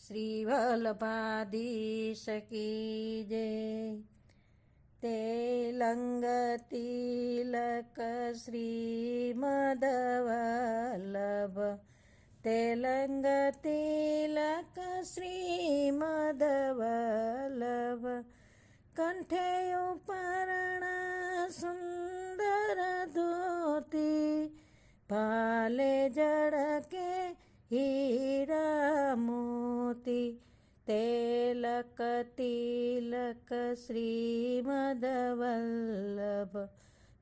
શ્રી વલ્લભાધીશ કી જય તેલંગ તિલક શ્રીમદ વલ્લભ તેલંગ તિલક શ્રીમદ વલ્લભ કંઠે ઉપરણ તેલક તિલક શ્રીમદ વલ્લભ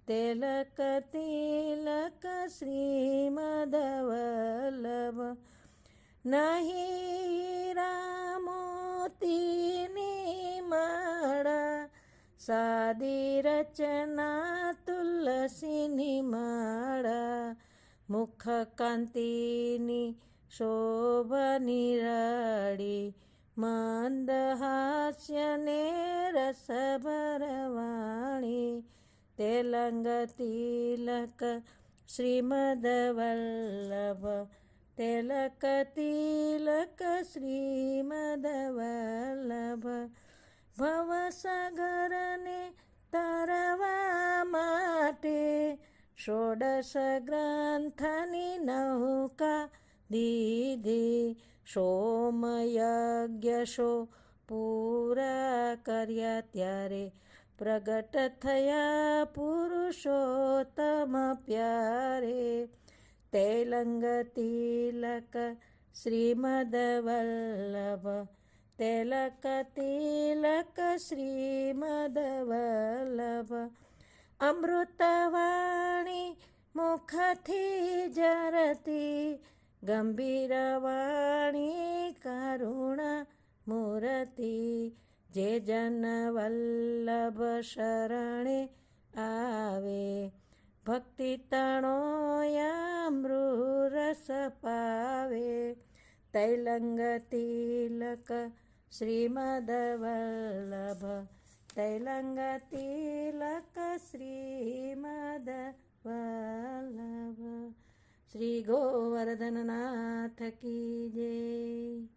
તેલક તિલક શ્રીમદ વલ્લભ નહીં રામોતીની માળા સાદી રચના તુલસીની માળા મુખ કાંતિની શોભા નિરાળી મંદ હાસ્યને રસ ભરવાણી તેલંગ તિલક શ્રીમદ વલ્લભ તિલક તિલક શ્રીમદ વલ્લભ ભવસાગરને તરવા માટે ષોડશ ગ્રંથની નૌકા દીધી. સોમયજ્ઞ શો પૂરા કર્યા ત્યારે પ્રગટ થયા પુરુષોત્તમ પ્યારે તેલંગ તિલક શ્રીમદ વલ્લભ તિલક તિલક શ્રીમદ વલ્લભ અમૃતવાણી મુખથી જરતી ગંભીર વાણી કરુણા, મૂર્તિ, જે જન વલ્લભ શરણે આવે. ભક્તિ તણો અમૃરસ પાવે. તૈલંગ તિલક, શ્રીમદ વલ્લભ. તૈલંગ તિલક, શ્રીમદ વલ્લભ. श्रीगोवर्धननाथ की जय।